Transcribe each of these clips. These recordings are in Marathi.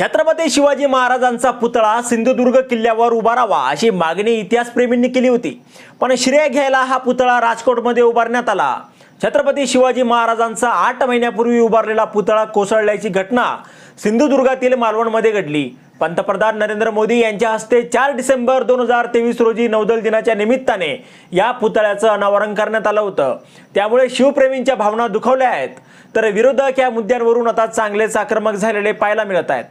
छत्रपती शिवाजी महाराजांचा पुतळा सिंधुदुर्ग किल्ल्यावर उभारावा अशी मागणी इतिहासप्रेमींनी केली होती. पण श्रेय घ्यायला हा पुतळा राजकोटमध्ये उभारण्यात आला. छत्रपती शिवाजी महाराजांचा आठ महिन्यापूर्वी उभारलेला पुतळा कोसळल्याची घटना सिंधुदुर्गातील मालवणमध्ये घडली. पंतप्रधान नरेंद्र मोदी यांच्या हस्ते चार डिसेंबर दोन हजार तेवीस रोजी नौदल दिनाच्या निमित्ताने या पुतळ्याचं अनावरण करण्यात आलं होतं. त्यामुळे शिवप्रेमींच्या भावना दुखावल्या आहेत. तर विरोधक या मुद्द्यांवरून आता चांगलेच आक्रमक झालेले पाहायला मिळत आहेत.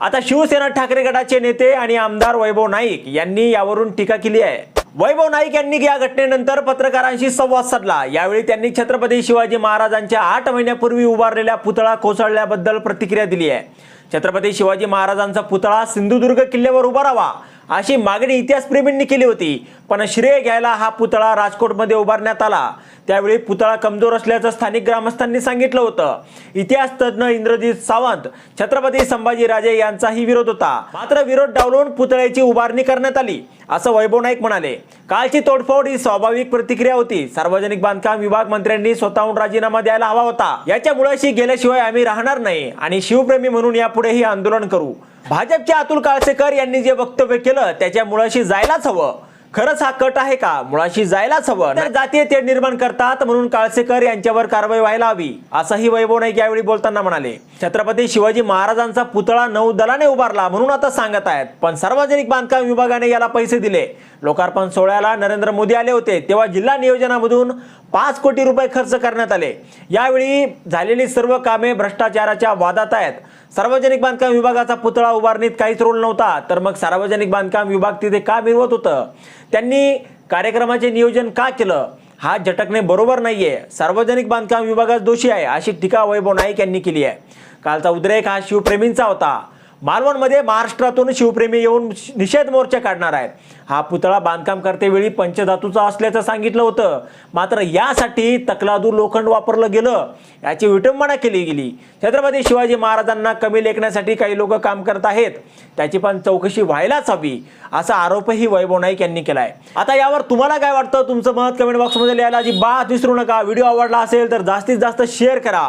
आता शिवसेना ठाकरे गटाचे नेते आणि आमदार वैभव नाईक यांनी यावरून टीका केली आहे. वैभव नाईक यांनी या घटनेनंतर पत्रकारांशी संवाद साधला. यावेळी त्यांनी छत्रपती शिवाजी महाराजांच्या आठ महिन्यापूर्वी उभारलेल्या पुतळा कोसळल्याबद्दल प्रतिक्रिया दिली आहे. छत्रपती शिवाजी महाराजांचा पुतळा सिंधुदुर्ग किल्ल्यावर उभारावा अशी मागणी इतिहासप्रेमींनी केली होती. पण श्रेय घ्यायला हा पुतळा राजकोटमध्ये उभारण्यात आला. त्यावेळी पुतळा कमजोर असल्याचं स्थानिक ग्रामस्थांनी सांगितलं होतं. इतिहास तज्ज्ञ इंद्रजित सावंत छत्रपती संभाजीराजे यांचाही विरोध होता. मात्र विरोध डावलून पुतळ्याची उभारणी करण्यात आली असं वैभव नाईक म्हणाले. कालची तोडफोड ही स्वाभाविक प्रतिक्रिया होती. सार्वजनिक बांधकाम विभाग मंत्र्यांनी स्वतःहून राजीनामा द्यायला हवा होता. याच्या मुळाशी गेल्याशिवाय आम्ही राहणार नाही आणि शिवप्रेमी म्हणून यापुढेही आंदोलन करू. भाजपचे अतुल काळसेकर यांनी जे वक्तव्य केलं त्याच्या मुळाशी जायलाच हवं. खरंच हा कट आहे का? मुळाशी जायलाच हवं. तर जातीय तेढ निर्माण करतात म्हणून काळसेकर यांच्यावर कारवाई व्हायला हवी असंही वैभव नाईक यावेळी बोलताना म्हणाले. छत्रपती शिवाजी महाराजांचा पुतळा नौदलाने उभारला म्हणून आता सांगत आहेत. पण सार्वजनिक बांधकाम विभागाने याला पैसे दिले. लोकार्पण सोहळ्याला नरेंद्र मोदी आले होते तेव्हा जिल्हा नियोजनामधून पाच कोटी रुपये खर्च करण्यात आले. यावेळी झालेली सर्व कामे भ्रष्टाचाराच्या वादात आहेत. सार्वजनिक बांधकाम विभागाचा पुतळा उभारणीत काहीच रोल नव्हता तर मग सार्वजनिक बांधकाम विभाग तिथे का मिरवत होतं? त्यांनी कार्यक्रमाचे नियोजन का केलं? हा झटकणे बरोबर नाहीये. सार्वजनिक बांधकाम विभागात दोषी आहे अशी टीका वैभव नाईक यांनी केली आहे. कालचा उद्रेक हा शिवप्रेमींचा होता. मालवणमध्ये महाराष्ट्रातून शिवप्रेमी येऊन निषेध मोर्चा काढणार आहेत. हा पुतळा बांधकाम करतेवेळी पंचधातूचा असल्याचं सांगितलं होतं. मात्र यासाठी तकलादू लोखंड वापरलं गेलं. याची विटंबना केली गेली. छत्रपती शिवाजी महाराजांना कमी लेखण्यासाठी काही लोक काम करत आहेत. त्याची पण चौकशी व्हायलाच हवी असा आरोपही वैभव नाईक यांनी केलाय. आता यावर तुम्हाला काय वाटतं? तुमचं मत कमेंट बॉक्समध्ये लिहायला अजिबात विसरू नका. व्हिडिओ आवडला असेल तर जास्तीत जास्त शेअर करा.